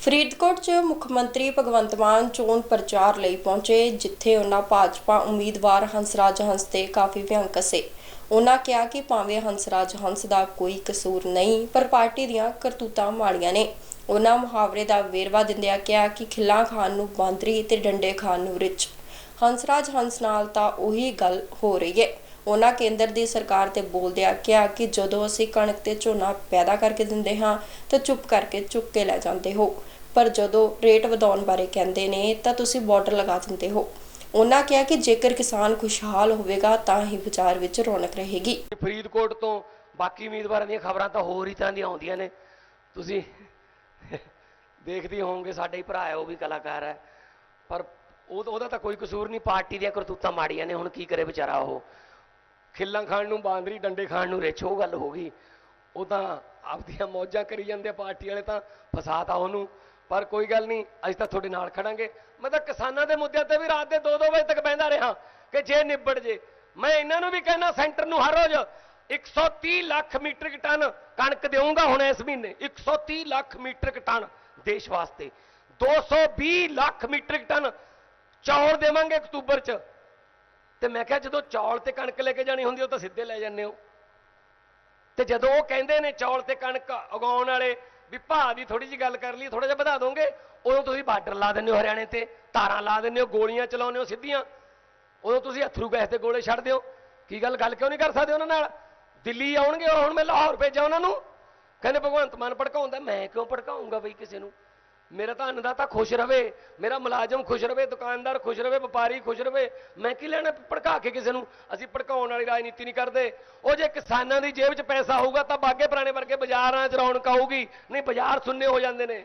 ਫਰੀਦਕੋਟ 'ਚ ਮੁੱਖ ਮੰਤਰੀ ਭਗਵੰਤ ਮਾਨ ਚੋਣ ਪ੍ਰਚਾਰ ਲਈ ਪਹੁੰਚੇ, ਜਿੱਥੇ ਉਹਨਾਂ ਭਾਜਪਾ ਉਮੀਦਵਾਰ ਹੰਸਰਾਜ ਹੰਸ ਤੇ ਕਾਫੀ ਵਿਅੰਗ ਕਸੇ ਉਹਨਾਂ ਕਿਹਾ ਕਿ ਭਾਵੇਂ ਹੰਸਰਾਜ ਹੰਸ ਦਾ ਕੋਈ ਕਸੂਰ ਨਹੀਂ, ਪਰ ਪਾਰਟੀ ਦੀਆਂ ਕਰਤੂਤਾਂ ਮਾੜੀਆਂ ਨੇ। ਉਹਨਾਂ ਮੁਹਾਵਰੇ ਦਾ ਵੇਰਵਾ ਦਿੰਦਿਆਂ ਕਿਹਾ ਕਿ ਖਿੱਲਾਂ ਖਾਨ ਨੂੰ ਬਾਂਦਰੀ ਤੇ ਡੰਡੇ ਖਾਨ ਨੂੰ ਰਿਚ ਹੰਸਰਾਜ ਹੰਸ ਨਾਲ ਤਾਂ ਉਹੀ ਗੱਲ ਹੋ ਰਹੀ ਹੈ ਉਹਨਾਂ ਕੇਂਦਰ ਦੀ ਸਰਕਾਰ ਤੇ ਬੋਲਦਿਆਂ ਕਿਹਾ ਕਿ ਜਦੋਂ ਅਸੀਂ ਕਣਕ ਤੇ ਝੋਨਾ ਪੈਦਾ ਕਰਕੇ ਦਿੰਦੇ ਹਾਂ ਤਾਂ ਚੁੱਪ ਕਰਕੇ ਚੁੱਕ ਕੇ ਲੈ ਜਾਂਦੇ ਹੋ। ਪਰ ਜਦੋਂ ਰੇਟ ਵਧਾਉਣ ਬਾਰੇ ਕਹਿੰਦੇ ਨੇ ਤਾਂ ਤੁਸੀਂ ਬਾਰਡਰ ਲਗਾ ਦਿੰਦੇ ਹੋ। ਉਹਨਾਂ ਕਿਹਾ ਕਿ ਜੇਕਰ ਕਿਸਾਨ ਖੁਸ਼ਹਾਲ ਹੋਵੇਗਾ ਤਾਂ ਹੀ ਬਾਜ਼ਾਰ ਵਿੱਚ ਰੌਣਕ ਰਹੇਗੀ। ਫਰੀਦਕੋਟ ਤੋਂ ਬਾਕੀ ਉਮੀਦਵਾਰਾਂ ਦੀਆਂ ਖਬਰਾਂ ਤਾਂ ਹੋਰ ਹੀ ਤਰ੍ਹਾਂ ਦੀਆਂ ਆਉਂਦੀਆਂ ਨੇ। ਤੁਸੀਂ ਦੇਖਦੇ ਹੋਵੋਗੇ, ਸਾਡੇ ਹੀ ਭਰਾ ਹੈ, ਉਹ ਵੀ ਕਲਾਕਾਰ ਹੈ। ਪਰ ਉਹਦਾ ਤਾਂ ਕੋਈ ਕਸੂਰ ਨਹੀਂ, ਪਾਰਟੀ ਦੀਆਂ ਕਰਤੂਤਾਂ ਮਾੜੀਆਂ ਨੇ, ਹੁਣ ਕੀ ਕਰੇ ਵਿਚਾਰਾ ਉਹ। ਖਿੱਲਾਂ ਖਾਣ ਨੂੰ, ਬਾਂਦਰੀ ਡੰਡੇ ਖਾਣ ਨੂੰ ਰਿਛ, ਉਹ ਗੱਲ ਹੋ ਗਈ। ਉਹ ਤਾਂ ਆਪਦੀਆਂ ਮੌਜਾਂ ਕਰੀ ਜਾਂਦੇ ਆ ਪਾਰਟੀ ਵਾਲੇ ਤਾਂ ਫਸਾਤਾ ਉਹਨੂੰ। ਪਰ ਕੋਈ ਗੱਲ ਨਹੀਂ, ਅਸੀਂ ਤਾਂ ਤੁਹਾਡੇ ਨਾਲ ਖੜਾਂਗੇ। ਮੈਂ ਤਾਂ ਕਿਸਾਨਾਂ ਦੇ ਮੁੱਦਿਆਂ ਤੇ ਵੀ ਰਾਤ ਦੇ 2-2 ਵਜੇ ਤੱਕ ਬਹਿੰਦਾ ਰਿਹਾ ਕਿ ਜੇ ਨਿਬੜ ਜੇ। ਮੈਂ ਇਹਨਾਂ ਨੂੰ ਵੀ ਕਹਿਣਾ ਸੈਂਟਰ ਨੂੰ ਹਰ ਰੋਜ਼ 130 ਲੱਖ ਮੀਟ੍ਰਿਕ ਟਨ ਕਣਕ ਦੇਊਂਗਾ ਹੁਣ ਇਸ ਮਹੀਨੇ। 130 ਲੱਖ ਮੀਟ੍ਰਿਕ ਟਨ ਦੇਸ਼ ਵਾਸਤੇ। 220 ਲੱਖ ਮੀਟ੍ਰਿਕ ਟਨ ਚੌਲ ਦੇਵਾਂਗੇ ਅਕਤੂਬਰ 'ਚ। ਤੇ ਮੈਂ ਕਿਹਾ ਜਦੋਂ ਚੌਲ ਤੇ ਕਣਕ ਲੈ ਕੇ ਜਾਣੀ ਹੁੰਦੀ ਉਹ ਤਾਂ ਸਿੱਧੇ ਲੈ ਜਾਂਦੇ ਹੋ। ਤੇ ਜਦੋਂ ਉਹ ਕਹਿੰਦੇ ਨੇ ਚੌਲ ਤੇ ਕਣਕ ਉਗਾਉਣ ਵਾਲੇ ਵੀ ਭਾਅ ਦੀ ਥੋੜੀ ਜੀ ਗੱਲ ਕਰ ਲਈ ਥੋੜਾ ਜਿਹਾ ਵਧਾ ਦੋਗੇ, ਉਦੋਂ ਤੁਸੀਂ ਬਾਰਡਰ ਲਾ ਦਿੰਦੇ ਹੋ ਹਰਿਆਣੇ ਤੇ ਤਾਰਾਂ ਲਾ ਦਿੰਦੇ ਹੋ, ਗੋਲੀਆਂ ਚਲਾਉਂਦੇ ਹੋ ਸਿੱਧੀਆਂ। ਉਦੋਂ ਤੁਸੀਂ ਅਥਰੂ ਗੈਸ ਤੇ ਗੋਲੇ ਛੱਡ ਦਿਓ। ਕੀ ਗੱਲ ਗੱਲ ਕਿਉਂ ਨਹੀਂ ਕਰ ਸਕਦੇ ਉਹਨਾਂ ਨਾਲ? ਦਿੱਲੀ ਆਉਣਗੇ ਉਹ ਹੁਣ ਮੈਂ ਲਾਹੌਰ ਭੇਜਾਂ ਉਹਨਾਂ ਨੂੰ। ਕਹਿੰਦੇ ਭਗਵੰਤ ਮਾਨ ਭੜਕਾਉਂਦਾ, ਮੈਂ ਕਿਉਂ ਭੜਕਾਉਂਗਾ ਬਈ ਕਿਸੇ ਨੂੰ? ਮੇਰਾ ਤਾਂ ਅੰਨਦਾਤਾ ਖੁਸ਼ ਰਵੇ, ਮੇਰਾ ਮੁਲਾਜ਼ਮ ਖੁਸ਼ ਰਵੇ, ਦੁਕਾਨਦਾਰ ਖੁਸ਼ ਰਵੇ, ਵਪਾਰੀ ਖੁਸ਼ ਰਵੇ। ਮੈਂ ਕੀ ਲੈਣਾ ਭੜਕਾ ਕੇ ਕਿਸੇ ਨੂੰ? ਅਸੀਂ ਭੜਕਾਉਣ ਵਾਲੀ ਰਾਜਨੀਤੀ ਨਹੀਂ ਕਰਦੇ। ਉਹ ਜੇ ਕਿਸਾਨਾਂ ਦੀ ਜੇਬ 'ਚ ਪੈਸਾ ਹੋਊਗਾ ਤਾਂ ਬਾਗੇ ਪੁਰਾਣੇ ਵਰਗੇ ਬਾਜ਼ਾਰਾਂ 'ਚ ਰੌਣਕ ਆਊਗੀ। ਨਹੀਂ, ਬਾਜ਼ਾਰ ਸੁੰਨੇ ਹੋ ਜਾਂਦੇ ਨੇ।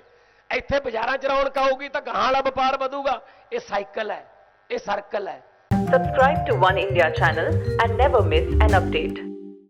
ਇੱਥੇ ਬਾਜ਼ਾਰਾਂ 'ਚ ਰੌਣਕ ਆਊਗੀ ਤਾਂ ਗਾਹਾਂ ਵਾਲਾ ਵਪਾਰ ਵਧੂਗਾ। ਇਹ ਸਾਈਕਲ ਹੈ, ਇਹ ਸਰਕਲ ਹੈ। Subscribe to One India channel and never miss an update.